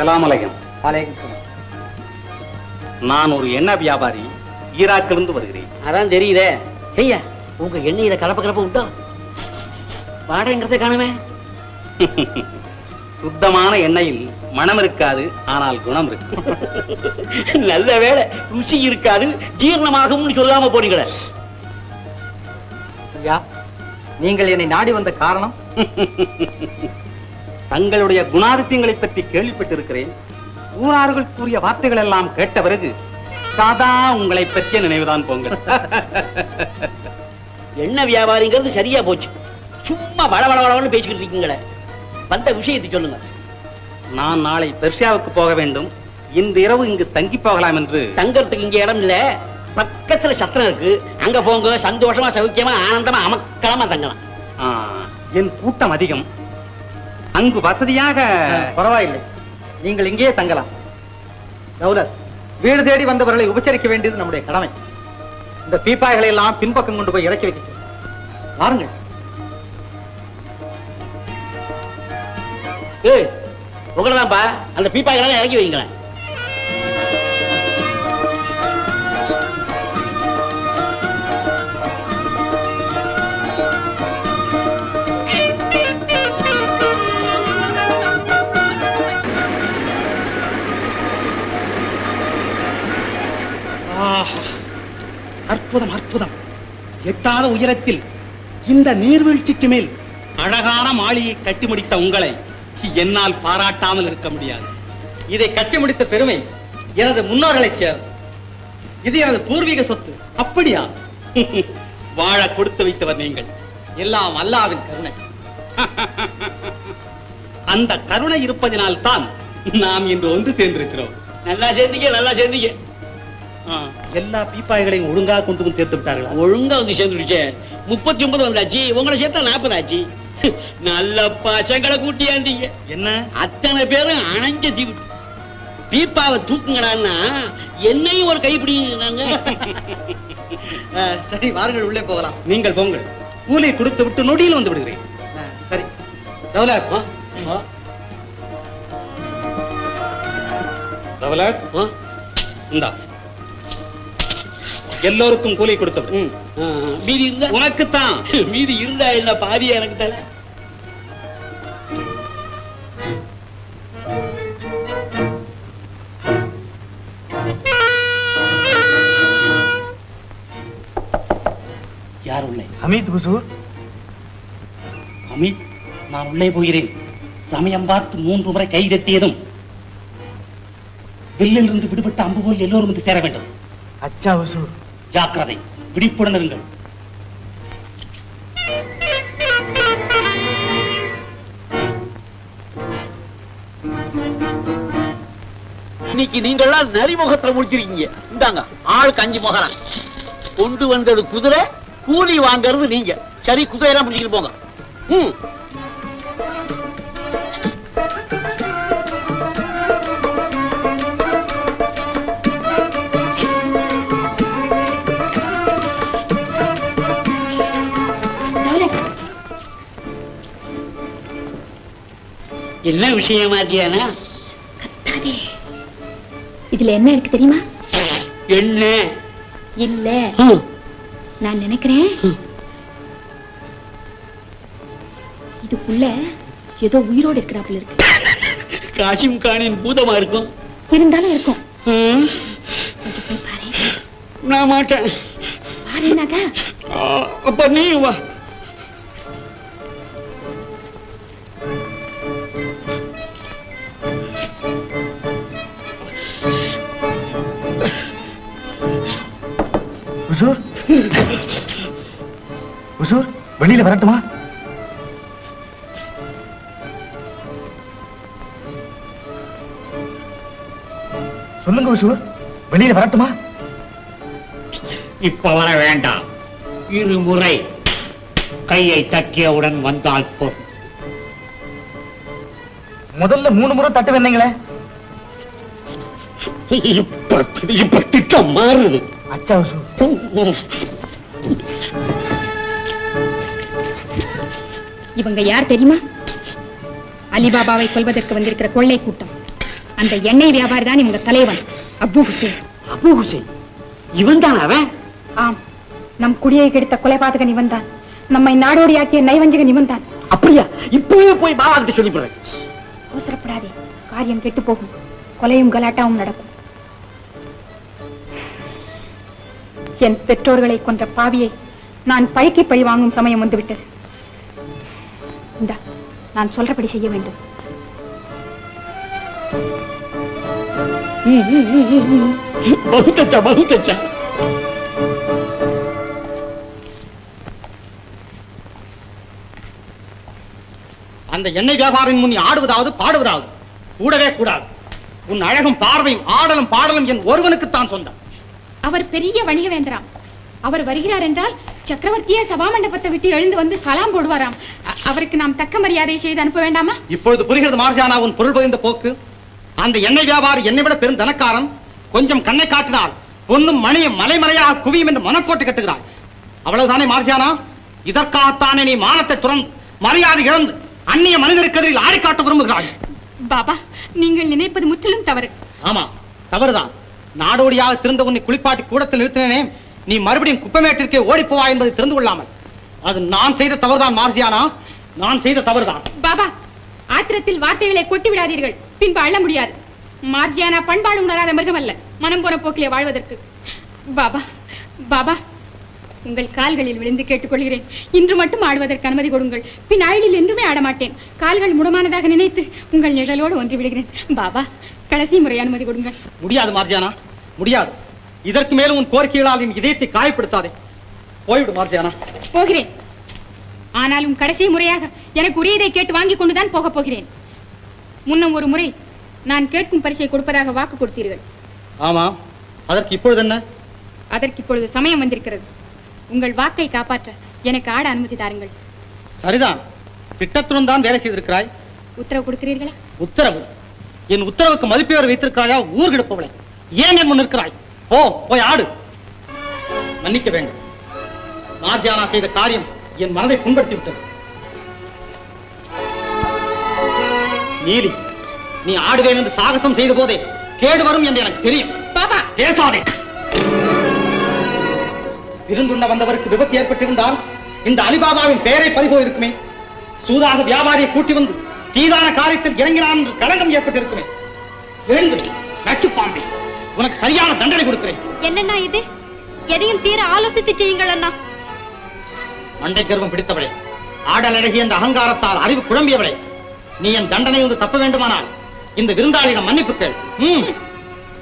அஸ்ஸலாமு அலைக்கும். அலைக்கும் சலாம். நான் ஒரு எண்ணெய் வியாபாரி ஈராக்கிலிருந்து வருகிறேன். அதான் தெரியுதே. ஐயா உங்க எண்ணெயில கலப்ப கலப்ப உண்டா வாடகைங்கிறத காணுமே. சுத்தமான எண்ணெயில் மனம் இருக்காது ஆனால் குணம் இருக்கு. நல்ல வேளை ருசி இருக்காது ஜீரணமாகும்னு சொல்லாம போனீங்களே. ஐயா நீங்கள் என்னை நாடி வந்த காரணம்? தங்களுடைய குணாதிசயங்களை பற்றி கேள்விப்பட்டிருக்கிறேன். ஊரார்கள் கூறிய வார்த்தைகள் எல்லாம் கேட்ட பிறகு சாதா உங்களை பற்றிய நினைவுதான் போங்கள் என்ன வியாபாரிங்கிறது சரியா போச்சு. சும்மா வள வளவளன்னு பேசிக்கிட்டு இருக்கீங்களே. வந்த விஷயத்தை சொல்லுங்க. நான் நாளை பெர்ஷியாவுக்கு போக வேண்டும். இன்று இரவு இங்கு தங்கி போகலாம் என்று. தங்கறதுக்கு இங்க இடம் இல்ல. பக்கத்துல சத்திரம் இருக்கு. அங்க போங்க. சந்தோஷமா சௌக்கியமா ஆனந்தமா அமக்கலமா தங்கலாம். என் கூட்டம் அதிகம். அங்கு வசதியாக பரவாயில்லை. நீங்கள் இங்கேயே தங்கலாம். தௌலத் வீடு தேடி வந்தவர்களை உபச்சரிக்க வேண்டியது நம்முடைய கடமை. இந்த பீப்பாய்களை எல்லாம் பின்பக்கம் கொண்டு போய் இறக்கி வைக்க ஏய் உங்களதான்ப்பா அந்த பீப்பாய்களை இறக்கி வைங்களேன் அற்புதம் அற்புதம். எட்டாத உயரத்தில் இந்த நீர்வீழ்ச்சிக்கு மேல் அழகான மாளிகை கட்டி முடித்த உங்களை என்னால் பாராட்டாமல் இருக்க முடியாது. இதை கட்டி முடித்த பெருமை எனது முன்னோர்களை சேரும் இது எனது பூர்வீக சொத்து. அப்படியா? வாழ கொடுத்து வைத்தவர் நீங்கள். எல்லாம் அல்லாவின் கருணை. அந்த கருணை இருப்பதினால் தான் நாம் இன்று ஒன்று சேர்ந்திருக்கிறோம். நல்லா சேர்ந்தீங்க நல்லா சேர்ந்தீங்க. எல்லா பீப்பாய்களையும் ஒழுங்காக கொண்டு வந்து சேர்த்து விட்டார்களா? ஒழுங்கா வந்து சேர்ந்துடுச்சே முப்பத்தி ஒன்பது வந்தாச்சு உங்களை சேர்த்தா நாற்பது ஆச்சு நல்ல பசங்களை கூட்டியாந்தீங்க. என்ன? அத்தனை பேரும் அணைஞ்ச தீவு. பீப்பாவை தூக்குங்கடான்னா என்னையும் ஒரு கைப்பிடிங்க சரி வாருங்கள் உள்ளே போகலாம். நீங்கள் போங்கள். கூலி கொடுத்து விட்டு நொடியில் வந்து விடுகிறேன். சரி. தௌலத் ரவலட் இந்தா. எல்லோருக்கும் கூலி கொடுத்து விடு மீதி இருந்தா? உனக்குத்தான். மீதி இருந்தா என்ன பாதியா எனக்கு தல யார் உள்ளே? அமித் குசூர். அமித் நான் உள்ளே போகிறேன். சமயம் பார்த்து மூன்று முறை கை தட்டியதும் வில்லில் இருந்து விடுபட்ட அம்பு போல் எல்லோரும் வந்து சேர வேண்டும். அச்சா குசூர். ஜாக்கிரதை. விழிப்புடன் இருங்கள். இன்னைக்கு நீங்கள்லாம் நரிமுகத்துல முடிச்சிருக்கீங்க. இந்தாங்க ஆளுக்கு அஞ்சு முகரம் கொண்டு வந்தது குதிரை கூலி வாங்கறது நீங்க. சரி குதிரையெல்லாம் முடிச்சுட்டு போங்க. ம். என்ன விஷயமாச்சியானா கத்தாதே. இதுல என்ன இருக்கு தெரியுமா? என்ன? இல்ல. நான் நினைக்கிறேன். இதுக்குள்ள ஏதோ உயிரோடு இருக்கிறாப்புல இருக்கு. காசிம் கானின் பூதமா இருக்கும். இருந்தாலும் இருக்கும். கொஞ்சம் போய் பாரு. நான் மாட்டேன். பாருனாக்கா அப்ப நீ வா. குசூர் குசூர் வெளியில வரட்டுமா? சொல்லுங்க குசூர் வெளியில வரட்டுமா? இப்ப வர வேண்டாம். இருமுறை கையை தட்டியவுடன் வந்தால் போதும் முதல்ல மூணு முறை தட்டு வந்தீங்களே இப்ப இப்ப திட்டம் மாறுது. அச்சா இவங்க யார் தெரியுமா? அலிபாபாவை கொல்வதற்கு வந்திருக்கிற கொள்ளை கூட்டம். அந்த எண்ணெய் வியாபாரி தான் இவங்க தலைவன் அப்பு ஹுசேன். அபு ஹுசேன்? இவன் தான் அவன்? ஆம் நம் குடியை கெடுத்த கொலைபாதகன் இவன் தான் நம்மை நாடோடியாக்கிய நைவஞ்சகன் இவன் தான் அப்படியா? இப்பவே போய் பாபா கிட்ட சொல்லி போறேன் அவசரப்படாதே காரியம் கெட்டு போகும். கொலையும் கலாட்டாவும் நடக்கும். என் பெற்றோர்களை கொன்ற பாவியை நான் பழிக்கு பழி வாங்கும் சமயம் வந்துவிட்டது. இந்த நான் சொல்றபடி செய்ய வேண்டும். அந்த எண்ணெய் வியாபாரின் முன் ஆடுவதாவது பாடுவதாவது? கூடவே கூடாது. உன் அழகும் பார்வையும் ஆடலும் பாடலும் என் ஒருவனுக்குத்தான் சொந்தம். அவர் பெரிய வணிக வேண்டராம் அவர் வருகிறார் என்றால் சக்கரவர்த்தியே சபா மண்டபத்தை விட்டு எழுந்து வந்து சலாம் போடுவாராம். அவருக்கு நாம் தக்க மரியாதை செய்து அனுப்ப வேண்டாமா? இப்பொழுது புரிகிறது மார்ஜானா உன் பொருள் பதிந்த போக்கு? அந்த எண்ணெய் வியாபாரி என்னை விட பெரும் தனக்காரன். கொஞ்சம் கண்ணை காட்டினால் பொன்னும் மணியும் மலைமலையாக குவியும் என்று மனக்கோட்டை கட்டுகிறாய். அவ்வளவுதானே மார்ஜானா? இதற்காகத்தானே நீ மானத்தை துறந்து மரியாதை இழந்து அந்நிய மனிதருக்கு எதிரில் ஆடி காட்ட விரும்புகிறாய். பாபா நீங்கள் நினைப்பது முற்றிலும் தவறு. ஆமா தவறுதான். நாடோடியாக திறந்த உன்னை குளிப்பாட்டி கூடத்தில் நிறுத்தினேனே நீ மறுபடியும் குப்பமேட்டிற்கே ஓடி போவா என்பதை தெரிந்து கொள்ளாமல். அது நான் செய்த தவறுதான் மார்சியானா? நான் செய்த தவறுதான். பாபா ஆத்திரத்தில் வார்த்தைகளை கொட்டி விடாதீர்கள் பின்பு அள்ள முடியாது. மார்ஜியானா பண்பாடு உணராத மிருகம் அல்ல மனம் போன போக்கிலே வாழ்வதற்கு. பாபா பாபா உங்கள் கால்களில் விழுந்து கேட்டுக்கொள்கிறேன். இன்று மட்டும் ஆடுவதற்கு அனுமதி கொடுங்கள். பின் அயலில் என்றுமே ஆடமாட்டேன். கால்கள் முடமானதாக நினைத்து உங்கள் நிழலோடு ஒன்று விடுகிறேன் பாபா கடைசி முறை அனுமதி கொடுங்கள். முடியாது மார்ஜியானா முடியாது. இதற்கு மேலும் உன் கோரிக்கைகளால் என் இதயத்தை காயப்படுத்தாதே. போய்விடு மார்ஜியானா போகிறேன். ஆனாலும் கடைசி முறையாக எனக்கு உரியதை கேட்டு வாங்கிக் கொண்டுதான் போகப் போகிறேன். முன்னம் ஒரு முறை நான் கேட்கும் பரிசை கொடுப்பதாக வாக்கு கொடுத்தீர்கள். ஆமா. அதற்கு இப்பொழுது என்ன? அதற்கு இப்பொழுது சமயம் வந்திருக்கிறது. உங்கள் வாக்கை காப்பாற்ற எனக்கு ஆட அனுமதி தாருங்கள். சரிதான். திட்டத்துடன் தான் வேலை செய்திருக்கிறாய். உத்தரவு கொடுக்கிறீர்களா? உத்தரவு. என் உத்தரவுக்கு மதிப்பேறு வைத்திருக்கிறாயா? ஊர் கெடுப்பவளே ஏன் என் முன் நிற்கிறாய்? போ போய் ஆடு. மன்னிக்க வேண்டும். மார்ஜியானா செய்த காரியம் என் மனதை புண்படுத்தி விட்டது. நீலி நீ ஆடுவேன் என்று சாகசம் செய்த போதே கேடு வரும் என்று எனக்கு தெரியும். பாபா! பேசாதே. விருந்துண்ண வந்தவருக்கு விபத்து ஏற்பட்டிருந்தால் இந்த அலிபாபாவின் பெயரை பறிபோய் இருக்குமே சூதாக வியாபாரியை கூட்டி வந்து தீதான காரியத்தில் இறங்கினான் என்று களங்கம் ஏற்பட்டிருக்குமே எழுந்து நச்சு பாம்பே. உனக்கு சரியான தண்டனை கொடுக்கிறேன். என்னண்ணா இது? எதையும் தீர ஆலோசித்து செய்யுங்கள் அண்ணா. மண்டை கர்வம் பிடித்தவளே ஆடல் என்ற அகங்காரத்தால் அறிவு குழம்பியவளே நீ என் தண்டனை வந்து தப்ப வேண்டுமானால் இந்த விருந்தாளிடம் மன்னிப்பு கேள்.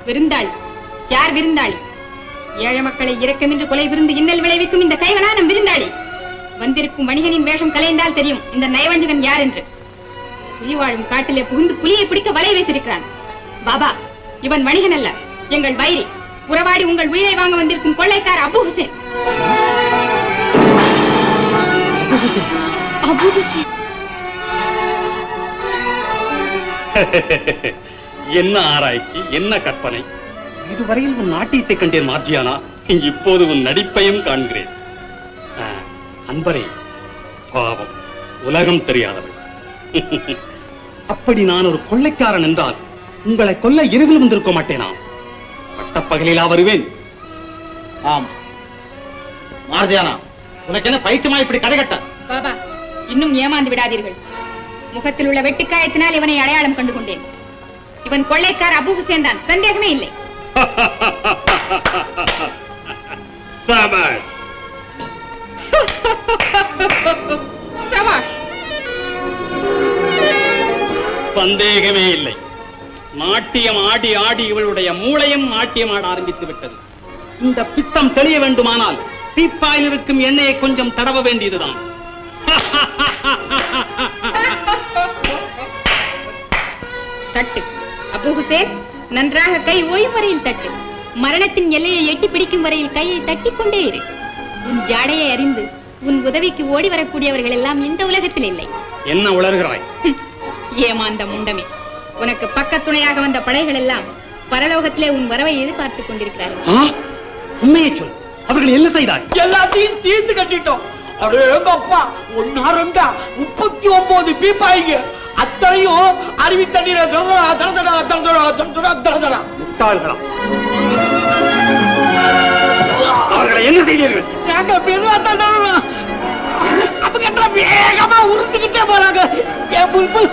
விருந்தாளி யார் விருந்தாளி? ஏழை மக்களை இரக்கமின்றி கொலை விருந்து இன்னல் விளைவிக்கும் இந்த கைவனான விருந்தாளி. வந்திருக்கும் வணிகனின் வேஷம் கலைந்தால் தெரியும் இந்த நயவஞ்சகன் யார் என்று. புலி வாழும் காட்டிலே புகுந்து புலியை பிடிக்க வலை வீசியிருக்கிறான் பாபா இவன் வணிகன் அல்ல. எங்கள் வைரி உறவாடி உங்கள் உயிரை வாங்க வந்திருக்கும் கொள்ளைக்கார அபு ஹுசேன். அபு ஹுசேன். என்ன ஆராய்ச்சி என்ன கற்பனை? இதுவரையில் உன் நாட்டியத்தை கண்டேன் மாற்றியானா இப்போது உன் நடிப்பையும் காண்கிறேன். அன்பரே பாவம். உலகம் தெரியாதவள். அப்படி நான் ஒரு கொள்ளைக்காரன் என்றால் உங்களை கொல்ல இரவில் வந்திருக்க மாட்டேனா? பட்டப்பகலிலா வருவேன். ஆம். மார்ஜியானா உனக்கு என்ன பைத்தியமா இப்படி கடைகட்ட பாபா இன்னும் ஏமாந்து விடாதீர்கள். முகத்தில் உள்ள வெட்டுக்காயத்தினால் இவனை அடையாளம் கண்டு கொண்டேன் இவன் கொள்ளைக்கார அபு ஹுசேன் தான். சந்தேகமே இல்லை. சபாஷ். சபாஷ். சந்தேகமே இல்லை. நாட்டியம் ஆடி ஆடி இவளுடைய மூளையும் நாட்டியம் ஆட ஆரம்பித்து விட்டது. இந்த பித்தம் தெளிய வேண்டுமானால் தீப்பாயில் இருக்கும் எண்ணெயை கொஞ்சம் தடவ வேண்டியதுதான். தட்டு. அபு ஹுசேன் நன்றாக கை ஓய்யும் வரையில் தட்டு. மரணத்தின் எல்லையை எட்டி பிடிக்கும் வரையில் கையை தட்டிக் கொண்டே இரு. உன் ஜாடையை அறிந்து உன் உதவிக்கு ஓடி வரக்கூடியவர்கள் எல்லாம் இந்த உலகத்தில் இல்லை. என்ன உளறுகிறாய்? ஏமாந்த முண்டமே உனக்கு பக்கத்துணையாக வந்த படைகள் எல்லாம் பரலோகத்திலே உன் வரவை எதிர்பார்த்துக் கொண்டிருக்கிறார்கள்? உண்மையை சொல் அவர்கள் என்ன செய்தார் எல்லாத்தையும் தீர்த்து கட்டிட்டோம் அப்பா ஒன்னா ரெண்டா முப்பத்தி ஒன்பது பீப்பாய்ங்க அத்தனையும் அருவி தண்ணீரை தரதடா தரதடா தரதடா தரதடா முட்டாள்களா அவர்களை என்ன செய்தீர்கள் நாங்க மெதுவா தான் தரணும் அப்ப கேட்டா வேகமா உருந்துகிட்டே போறாங்க. என் புல் புல்?